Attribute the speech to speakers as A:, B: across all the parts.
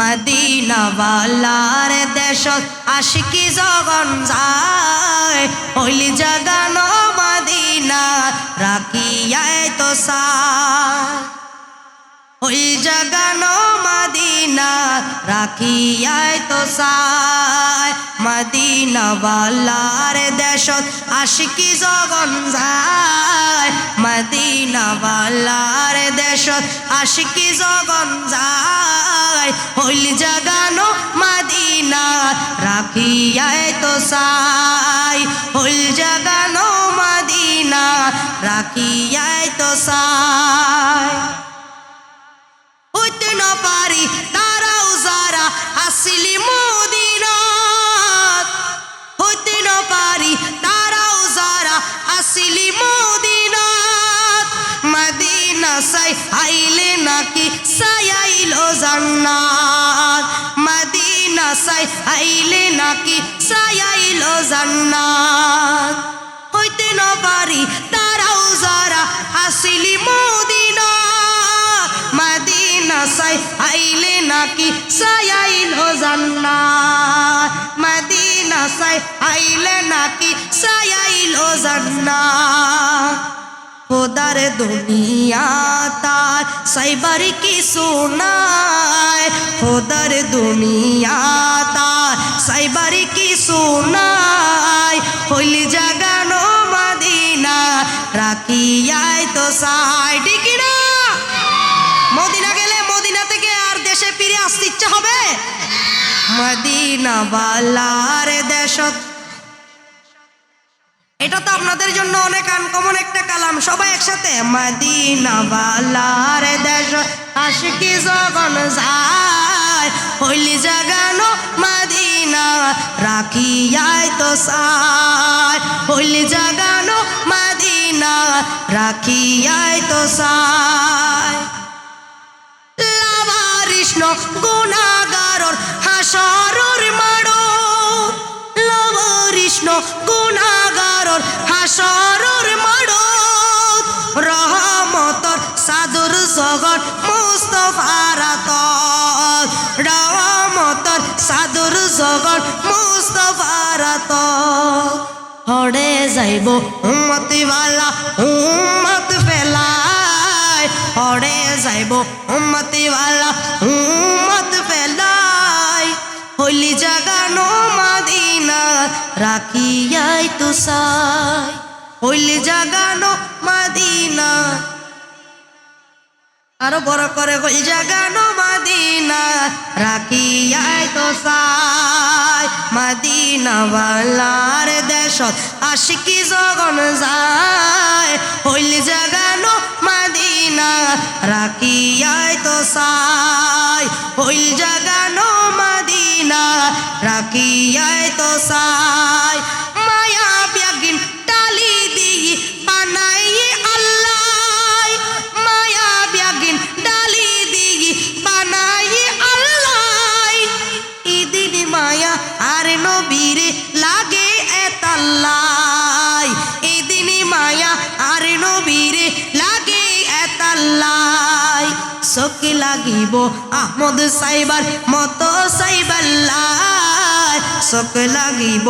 A: মদিনাওয়ালার দেশ আশিকি জগন যায়। হইলি জাগানো মদিনা রাখিয়ায় তো সা ওই জাগানো মদিনা রাখিয়ায় তো সায়। মদিনা বালার দেশত আশিকি জগন যায়। মদিনা বালার দেশত আশিকি জগন যায়। হইল জাগানো মদিনা রাখিয়ায় তো সায়। হইল জাগানো মদিনা রাখিয়ায় তো সায়। সাই আইলে নাকি সাইল জান্নাত? মদিনা সাই আইলে নাকি সাইল জান্নাত? হইতে না পারি তারাও যারা আসিলি মদিনা। মদিনা সাই আইলে নাকি সাইল জান্নাত? মদিনা সাই আইলে নাকি সাইল জান্নাত? খোদার দুনিয়া তার, সাইবার কি সোনায়? খোদার দুনিয়া তার, সাইবার কি সোনায়? হইল জাগানো মদিনা রাখিয়ায় তো সাই ঠিক না? মদিনা গেলে মদিনা থেকে আর দেশে ফিরে আসতে ইচ্ছা হবে? মদিনা বালার দেশত এটা তো আপনাদের জন্য অনেক আনকমন একটা কালাম। সবাই একসাথে মদিনা বালার দেশ, আশিকি জগন যায়, হইলি জাগানো মদিনা রাখিয়ায় তো সায়। হইলি জাগানো মদিনা রাখিয়ায় তো সায়। লাভারিষ্ণ গুণাগারর হাসরর মাড়ো। লাভারিষ্ণ গুণাগারর হাসরর মাড়ো রহমতর সাদুর জগৎ মুস্তফারাত রহমতর সাদুর জগৎ মুস্তফারাত হড়ে যাইব উম্মতিওয়ালা, উম্মত ফেলায়। হড়ে যাইব উম্মতিওয়ালা, উম্মত ফেলায়। হইলি জাগানো মাদিনা রাখিয়াই তুষায় হইলি জাগানো মাদিনা। আরও বড় করে হই জাগানো মাদিনা। রাখিয়াই তো সাই। মাদিনা বালার দেশত আশিকি জগন যায়। হইল জাগানো মাদিনা। রাখিয়াই তো সাই। হইল জাগানো মাদিনা। রাখিয়াই তো সাই মায়া ব্যাগিন টালি দিই বানাইয়ে আল্লাহ মায়া ব্যাগিন ডালি দিই বানাইয়ে আল্লাহ ইদিন মায়া আর নবীরে লাগে এতাল্লাই ইদিন মায়া আর নবীরে লাগে এতাল্লাই চকি লাগিব আহমদ সাইবার, মতো সাইবাল্লাই চক লাগিব।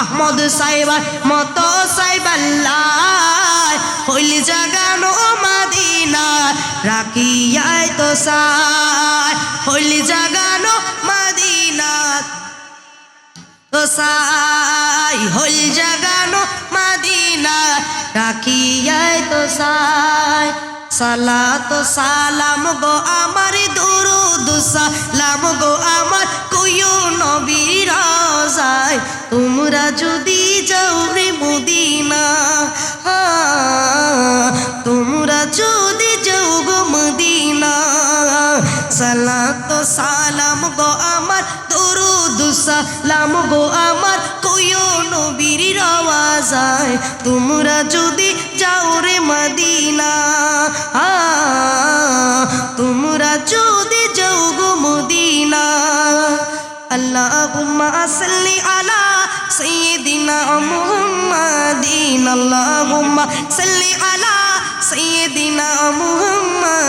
A: আহমদ সাইবার, মতো সাইবাল্লাই হইল জাগানো মাদিনা রাখিয়াই তো সাই। হইল জাগানো মাদিনা তো সাই। হইল জাগানো মাদিনা রাখিয়াই তো সাই। সালাত সালাম গো আমার দুরুদ, সালাম গো আমার তোমরা যদি যাও রে মদিনা তোমরা যদি যাও গো মদিনা, সালাত সালাম গো আমার, দুরুদ সালাম গো আমার কুয়ো নবীর আওয়াজায় তোমরা যদি যাও রে মদিনা আল্লাহুম্মা সাল্লি আলা সাইয়্যিদিনা মুহাম্মাদিন আল্লাহুম্মা সাল্লি আলা সাইয়্যিদিনা মুহাম্মাদ।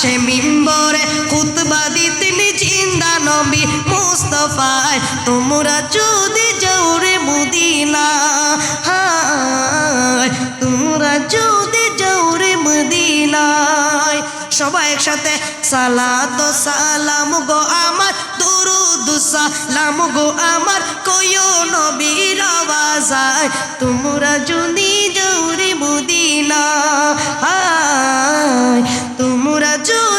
A: সে মিম্বরে খুতবা দিতেন জিন্দা নবী মুস্তফায়। তোমরা যদি যাওরে মদিনা হায়, তোমরা যদি যাওরে মদিনায়। সবাই একসাথে, সালাত ও সালাম গো আমার, দুরুদ সালাম গো আমার কয়ো নবীর আওয়াজায় তোমরা যদি যাওরে মদিনা হায়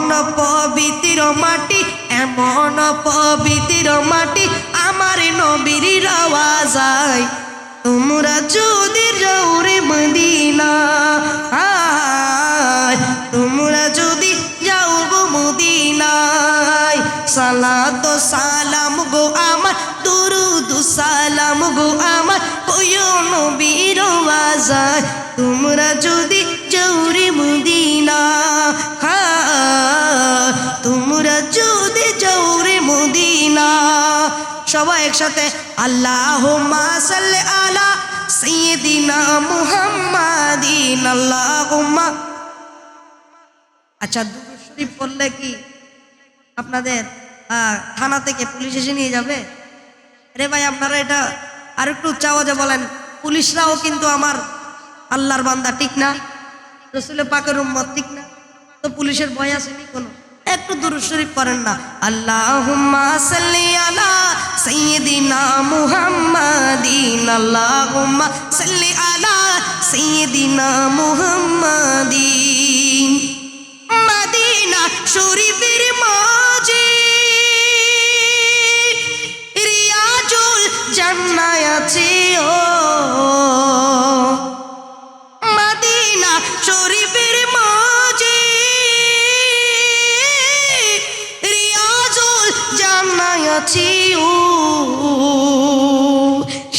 A: এমন পবিত্র মাটি, এমন পবিত্র মাটি আমার নবীর আওয়াজায় তোমরা যদি যাওরে মদিনা তোমরা যদি যাও গো মদিনায়, সালাত সালাম গো আমার, দুরুদ সালাম গো আমার কয়ো নবীর আওয়াজায় তোমরা যদি সবাই একসাথে আল্লাহ আলা সাইয়্যিদিনা মুহাম্মাদিন, আল্লাহুম্মা। আচ্ছা শরীফ পড়লে কি আপনাদের থানা থেকে পুলিশ এসে নিয়ে যাবে? রে ভাই, আপনারা এটা আর একটু চাওয়াজে বলেন। পুলিশরাও কিন্তু আমার আল্লাহর বান্দা, ঠিক না? রসুলের পাকের উম্মত, ঠিক না? তো পুলিশের ভয় আসেনি কোনো? একটু দুরূদ শরীফ করেন না। আল্লাহ আলা সাইয়্যিদিনা মুহাম্মাদিন। আল্লাহ সাল্লি আলা সৈয়দিনা মুহাম্মাদিন। মদিনা শরীফের মাঝে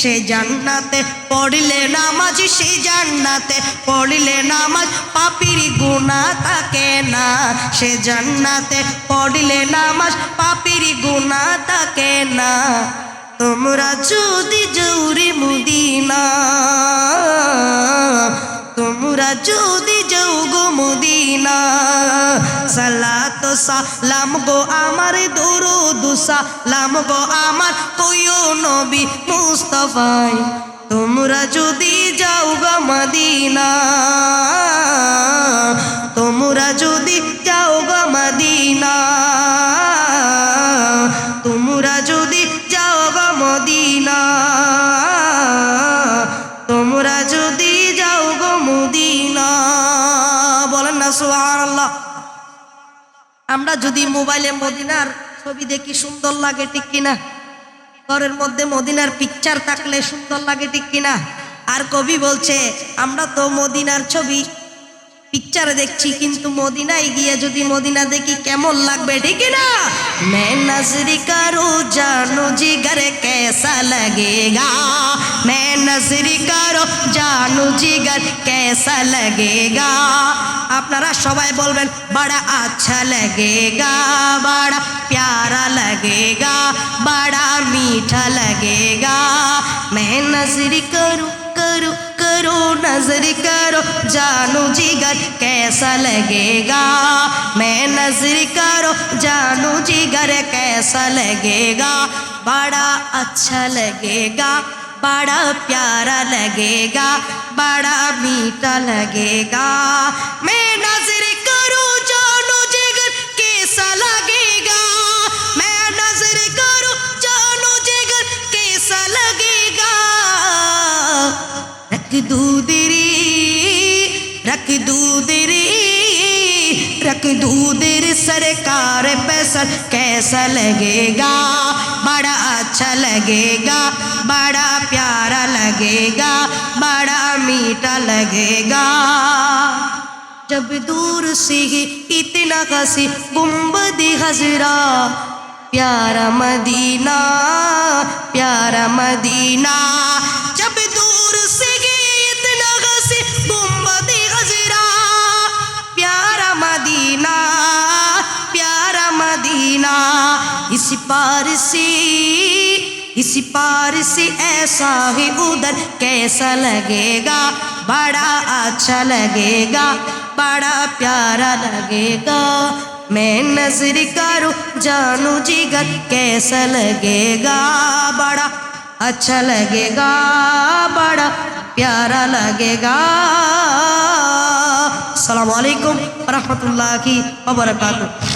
A: সে জান্নাতে পড়িলে নামাজ, সে জান্নাতে পড়িলে নামাজ, পাপির গুণা থাকে না। সে জান্নাতে পড়িলে নামাজ, পাপির গুণা থাকে না। তোমরা যদি জৌরি মুদিনা তোমরা যদি যাও গো মুদিনা, সালাত সালাম গো আমার দরুদ, সালাম গো আমার কইও নবী মুস্তাফাই। তোমরা যদি যাও গো মদিনা, তোমরা যদি যাও গো মদিনা, তোমরা যদি আমরা যদি মোবাইলে মদিনার ছবি দেখি, সুন্দর লাগে ঠিক কিনা? ঘরের মধ্যে মদিনার পিকচার থাকলে সুন্দর লাগে ঠিক কিনা? আর কবি বলছে, আমরা তো মদিনার ছবি পিকচারে দেখছি কিন্তু মদিনায় গিয়ে যদি মদিনা দেখি কেমন লাগবে, ঠিক না? মে নজরি করো, জানো জিগর কেসা লগেগা। মে নজরি করো, জানো জিগর কেসা লাগেগা। আপনারা সবাই বলবেন, বড়া আচ্ছা লাগেগা, বড়া প্যারা লাগেগা, বড়া মিঠা লাগেগা। মে নজরি করু করু کرو نظر کرو، جانو جگر کیسا لگے گا؟ میں نظر کرو، جانو جگر کیسا لگے گا؟ بڑا اچھا لگے گا، بڑا پیارا لگے گا، بڑا میٹھا لگے گا۔ میں نظر رکھ دودھ رکھ دودھ سرکار پیسر کیسا لگے گا؟ بڑا اچھا لگے گا، بڑا پیارا لگے گا، بڑا میٹھا لگے گا۔ جب دور سے اتنا کسی دی حضرا، پیارا مدینہ پیارا مدینہ۔ پار سے اس پار سے ایسا ہی ادھر کیسا لگے گا؟ بڑا اچھا لگے گا، بڑا پیارا لگے گا۔ میں نظر کروں جانو جگر کیسا لگے گا؟ بڑا اچھا لگے گا، بڑا پیارا لگے گا۔ السلام علیکم ورحمۃ اللہ کی وبرکاتہ۔